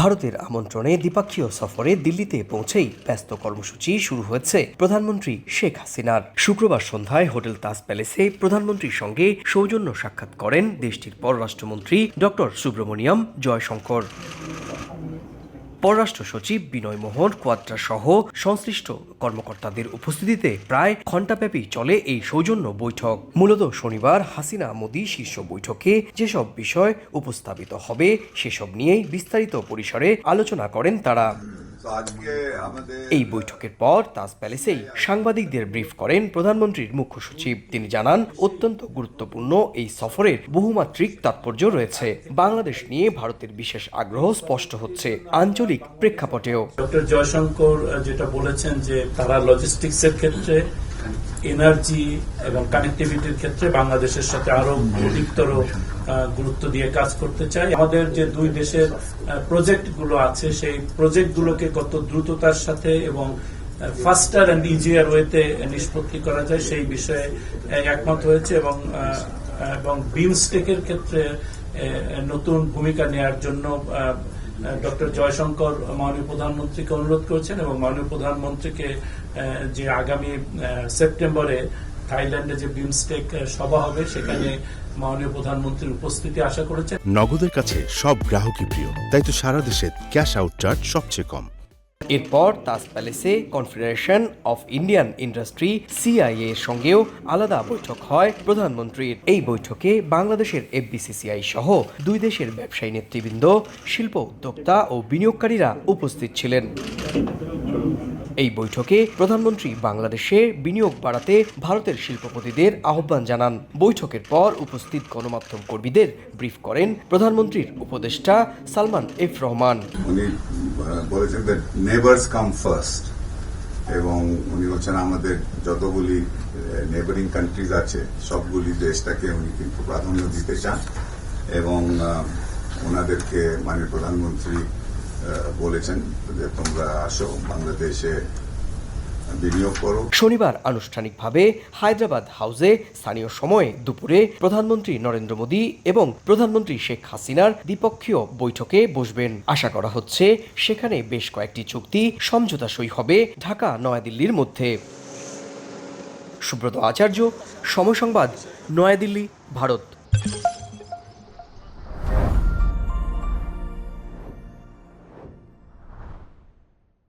ভারতের আমন্ত্রণে দ্বিপাক্ষীয় সফরে দিল্লিতে পৌঁছেই ব্যস্ত কর্মসূচি শুরু হয়েছে প্রধানমন্ত্রী শেখ হাসিনার। শুক্রবার সন্ধ্যায় হোটেল তাজ প্যালেসে প্রধানমন্ত্রীর সঙ্গে সৌজন্য সাক্ষাৎ করেন দেশটির পররাষ্ট্রমন্ত্রী ডক্টর সুব্রমণিয়াম জয়শঙ্কর। পররাষ্ট্র সচিব বিনয় মোহন কোয়াত্রা সহ সংশ্লিষ্ট কর্মকর্তাদের উপস্থিতিতে প্রায় ঘণ্টাব্যাপী চলে এই সৌজন্য বৈঠক। মূলত শনিবার হাসিনা মোদী শীর্ষ বৈঠকে যেসব বিষয় উপস্থাপিত হবে, সেসব নিয়েই বিস্তারিত পরিসরে আলোচনা করেন তারা। এই বৈঠকের পর তাজ প্যালেসেই সাংবাদিকদের ব্রিফ করেন প্রধানমন্ত্রীর মুখ্য সচিব। তিনি জানান অত্যন্ত গুরুত্বপূর্ণ এই সফরের বহুমাত্রিক তাৎপর্য রয়েছে। বাংলাদেশ নিয়ে ভারতের বিশেষ আগ্রহ স্পষ্ট হচ্ছে আঞ্চলিক প্রেক্ষাপটেও। ডক্টর জয়শঙ্কর যেটা বলেছেন যে তারা লজিস্টিক্সের ক্ষেত্রে এনার্জি এবং কানেক্টিভিটির ক্ষেত্রে বাংলাদেশের সাথে আরও অধিকতর গুরুত্ব দিয়ে কাজ করতে চাই। আমাদের যে দুই দেশের প্রজেক্টগুলো আছে, সেই প্রজেক্ট গুলোকে কত দ্রুততার সাথে এবং ফাস্টার অ্যান্ড ইজিয়ার ওয়েতে নিষ্পত্তি করা যায়, সেই বিষয়ে একমত হয়েছে এবং এবং বিমস্টেকের ক্ষেত্রে নতুন ভূমিকা নেওয়ার জন্য ডক্টর জয়শঙ্কর মাননীয় প্রধানমন্ত্রীকে অনুরোধ করেছেন এবং মাননীয় প্রধানমন্ত্রীকে যে আগামী সেপ্টেম্বরে থাইল্যান্ডে যে বিমস্টেক সভা হবে, সেখানে মাননীয় প্রধানমন্ত্রীর উপস্থিতি আশা করেছেন। নগদের কাছে সব গ্রাহকই প্রিয়, তাই তো সারা দেশে ক্যাশ আউট চার্জ সবচেয়ে কম। এরপর Taj প্যালেসে confederation of Indian industry CIA এর সঙ্গেও আলাদা বৈঠক হয় প্রধানমন্ত্রীর। এই বৈঠকে বাংলাদেশের এফবিসিসিআই সহ দুই দেশের ব্যবসায়ী নেতৃবৃন্দ, শিল্প উদ্যোক্তা ও বিনিয়োগকারীরা উপস্থিত ছিলেন। এই বৈঠকে প্রধানমন্ত্রী বাংলাদেশে বিনিয়োগ বাড়াতে ভারতের শিল্পপতিদের আহ্বান জানান। বৈঠকের পর উপস্থিত গণমাধ্যম কর্মীদের ব্রিফ করেন প্রধানমন্ত্রীর উপদেষ্টা সালমান এফ রহমান। বলেছেন দ্যাট নেবার্স কাম ফার্স্ট এবং উনি হচ্ছেন আমাদের যতগুলি নেবারিং কান্ট্রিজ আছে, সবগুলি দেশটাকে উনি কিন্তু প্রাধান্য দিতে চান। এবং ওনাদেরকে মাননীয় প্রধানমন্ত্রী বলেছেন যে তোমরা আসো বাংলাদেশে শনিবার আনুষ্ঠানিকভাবে হায়দ্রাবাদ হাউসে স্থানীয় সময়ে দুপুরে প্রধানমন্ত্রী নরেন্দ্র মোদী এবং প্রধানমন্ত্রী শেখ হাসিনার দ্বিপক্ষীয় বৈঠকে বসবেন। আশা করা হচ্ছে সেখানে বেশ কয়েকটি চুক্তি সমঝোতা সই হবে ঢাকা, নয়াদিল্লির মধ্যে। সুব্রত আচার্য সময় সংবাদ নয়াদিল্লি, ভারত।